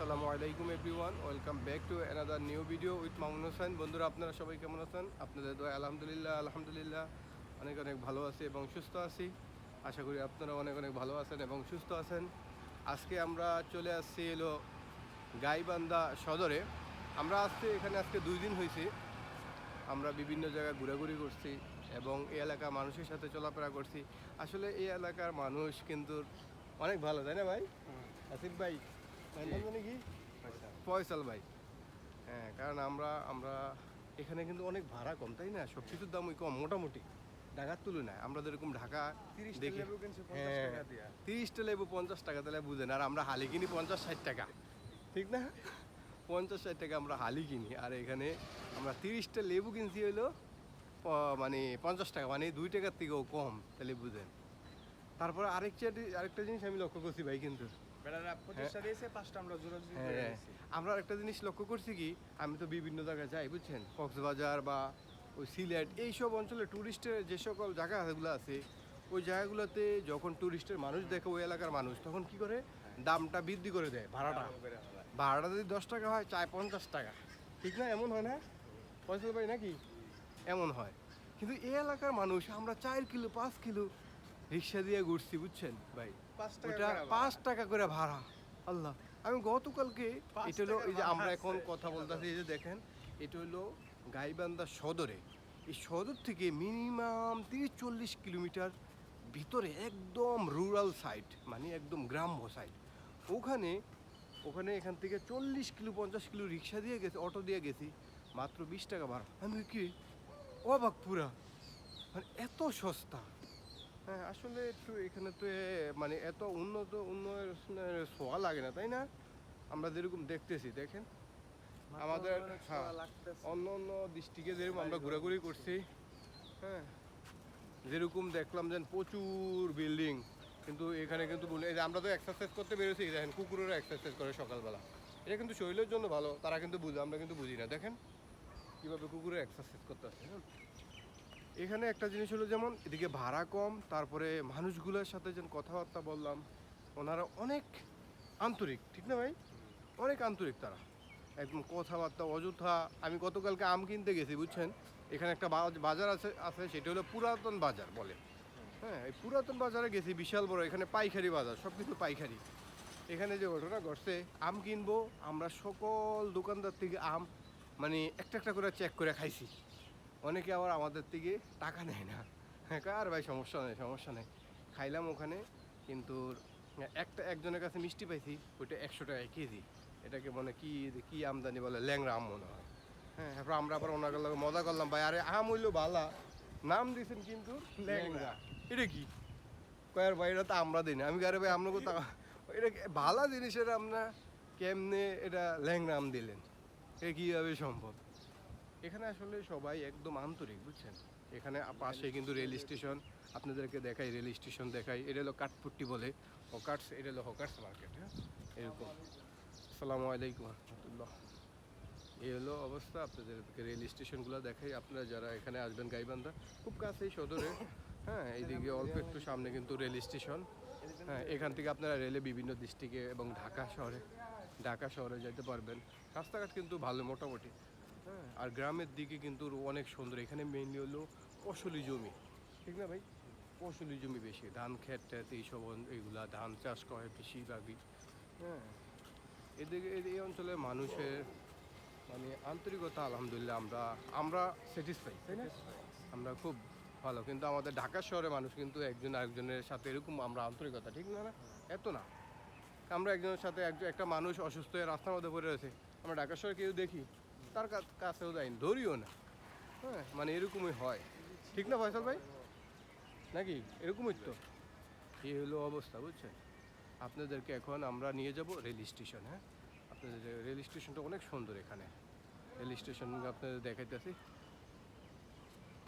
আসসালামু আলাইকুম everyone welcome back to another new video with Mamun Hossain. বন্ধুরা আপনারা সবাই কেমন আছেন? আপনাদের দোয়া আলহামদুলিল্লাহ আলহামদুলিল্লাহ। অনেক অনেক ভালো আছি এবং সুস্থ আছি। আশা করি আপনারা অনেক অনেক ভালো আছেন এবং সুস্থ আছেন। আজকে আমরা চলে আসছি এলো গাইবান্ধা সদরে। আমরা আসছি এখানে আজকে দুই দিন হয়েছি। আমরা বিভিন্ন জায়গায় ঘোরাঘুরি করছি এবং এই এলাকার মানুষের সাথে চলাফেরা করছি। আসলে এই এলাকার মানুষ কিন্তু অনেক ভালো তাই না ভাই? আসিফ ভাই কি ফয়সাল ভাই। হ্যাঁ কারণ আমরা আমরা এখানে কিন্তু অনেক ভাড়া কম তাই না? সব কিছুর দামই কম মোটামুটি। ঢাকার তুলনায় আমরা যেরকম ঢাকা দেখি। হ্যাঁ, তিরিশটা লেবু পঞ্চাশ টাকা তাহলে বুঝেন। আর আমরা হালি কিনি পঞ্চাশ ষাট টাকা। ঠিক না? পঞ্চাশ ষাট টাকা আমরা হালি কিনি। আর এখানে আমরা তিরিশটা লেবু কিনছি হইল মানে পঞ্চাশ টাকা মানে দুই টাকার থেকেও কম তাহলে বুঝেন। তারপরে আরেকটা আরেকটা জিনিস আমি লক্ষ্য করছি ভাই কিন্তু। আমরা করে হ্যাঁ আমরা একটা জিনিস লক্ষ্য করছি কি আমি তো বিভিন্ন জায়গায় যাই বুঝছেন? কক্সবাজার বা ওই সিলেট এইসব অঞ্চলে ট্যুরিস্টের যে সকল জায়গাগুলো আছে ওই জায়গাগুলোতে যখন ট্যুরিস্টের মানুষ দেখে ওই এলাকার মানুষ তখন কি করে? দামটা বৃদ্ধি করে দেয় ভাড়াটা। ভাড়াটা যদি দশ টাকা হয় চায় পঞ্চাশ টাকা। ঠিক না? এমন হয় না? পয়সা ভাই নাকি? এমন হয়। কিন্তু এই এলাকার মানুষ আমরা চার কিলো পাঁচ কিলো রিক্সা দিয়ে ঘুরছি বুঝছেন? ভাই ওটা পাঁচ টাকা করে ভাড়া। আল্লাহ আমি গতকালকে এটা হলো এই যে আমরা এখন কথা বলতেছি এই যে দেখেন এটা হলো গাইবান্ধা সদরে। এই সদর থেকে মিনিমাম তিরিশ চল্লিশ কিলোমিটার ভিতরে একদম রুরাল সাইড মানে একদম গ্রাম্য সাইড ওখানে ওখানে এখান থেকে চল্লিশ কিলো পঞ্চাশ কিলো রিক্সা দিয়ে গেছে অটো দিয়ে গেছি মাত্র বিশ টাকা ভাড়া। আমি কি অবাক পুরা। মানে এত সস্তা। হ্যাঁ আসলে একটু এখানে তো মানে এত উন্নত উন্নয়নের ছোঁয়া লাগে না তাই না? আমরা যেরকম দেখতেছি দেখেন? আমাদের হ্যাঁ। অন্য অন্য ডিস্ট্রিক্টে যেরকম আমরা ঘোরাঘুরি করছি হ্যাঁ যেরকম দেখলাম যে প্রচুর বিল্ডিং কিন্তু এখানে কিন্তু যে আমরা তো এক্সারসাইজ করতে বেরোছি দেখেন কুকুরেরও এক্সারসাইজ করে সকালবেলা। এটা কিন্তু শরীরের জন্য ভালো তারা কিন্তু বুঝে আমরা কিন্তু বুঝি না দেখেন? কীভাবে কুকুরের এক্সারসাইজ করতে আসে হ্যাঁ? এখানে একটা জিনিস হলো যেমন এদিকে ভাড়া কম, তারপরে মানুষগুলোর সাথে যেন কথাবার্তা বললাম, ওনারা অনেক আন্তরিক, ঠিক না ভাই? অনেক আন্তরিক তারা। একদম কথাবার্তা অযথা। আমি গতকালকে আম কিনতে গেছি, বুঝছেন? এখানে একটা বাজার আছে আছে, সেটা হলো পুরাতন বাজার বলে। হ্যাঁ এই পুরাতন বাজারে গেছি, বিশাল বড়, এখানে পাইকারি বাজার সব কিছু পাইকারি। এখানে যে ঘটনা ঘটছে, আম কিনবো, আমরা সকল দোকানদার থেকে আম মানে একটা একটা করে চেক করে খাইছি। অনেকে আবার আমাদের থেকে টাকা নেয় না। হ্যাঁ কার ভাই সমস্যা নেই সমস্যা নেই। খাইলাম ওখানে, কিন্তু একটা একজনের কাছে মিষ্টি পাইছি, ওইটা একশো টাকা কেজি। এটাকে মনে কি কি আমদানি বলে ল্যাংরা আম মনে হয়। হ্যাঁ তারপর আমরা আবার ওনার মজা করলাম, ভাই, আরে আম হইল বালা। নাম দিয়েছেন কিন্তু ল্যাংরা এটা কি? কয়ার ভাই, এটা তো আমরা দিই না। আমি আরে ভাই আপনাকে তা এটা ভালা জিনিসের আপনার কেমনে এটা ল্যাংরা আম দিলেন? এটা কীভাবে সম্ভব? এখানে আসলে সবাই একদম আন্তরিক বুঝছেন? এখানে পাশে কিন্তু রেল স্টেশন আপনাদেরকে দেখাই রেল স্টেশন দেখাই। এটা হলো কাঠপুট্টি বলে হকার্স এটা হলো হকার্স মার্কেট হ্যাঁ? এরকম। আসসালামু আলাইকুম রহমতুল্লাহ। এই হলো অবস্থা আপনাদেরকে রেল স্টেশনগুলো দেখাই। আপনারা যারা এখানে আসবেন গাইবান্ধা খুব কাছেই সদরে হ্যাঁ? এইদিকে অল্প একটু সামনে কিন্তু রেল স্টেশন। হ্যাঁ এখান থেকে আপনারা রেলে বিভিন্ন ডিস্ট্রিক্টে এবং ঢাকা শহরে ঢাকা শহরে যেতে পারবেন। রাস্তাঘাট কিন্তু ভালো মোটামুটি। হ্যাঁ। আর গ্রামের দিকে কিন্তু অনেক সুন্দর। এখানে মেইনলি হলো ফসলি জমি। ঠিক না ভাই? ফসলি জমি বেশি। ধান ক্ষেত ট্যাত এইসব এইগুলা ধান চাষ করে বেশিরভাগই। হ্যাঁ। এদিকে এই- এই অঞ্চলের মানুষের মানে আন্তরিকতা আলহামদুলিল্লাহ আমরা আমরা স্যাটিসফাই তাই না? আমরা খুব ভালো। কিন্তু আমাদের ঢাকা শহরে মানুষ কিন্তু একজন আরেকজনের সাথে এরকম আমরা আন্তরিকতা ঠিক না না এত না। আমরা একজনের সাথে একটা মানুষ অসুস্থ হয়ে রাস্তার মধ্যে পড়ে রয়েছে। আমরা ঢাকা শহরে কেউ দেখি। তার কাছেও যাই ধরিও না। হ্যাঁ মানে এরকমই হয়। ঠিক না ফয়সাল ভাই? নাকি? এরকমই তো। এই হলো অবস্থা, বুঝছেন? আপনাদেরকে এখন আমরা নিয়ে যাব রেল স্টেশন হ্যাঁ? আপনাদের রেল স্টেশনটা অনেক সুন্দর এখানে। রেল স্টেশন আপনাদের দেখাইতেছি।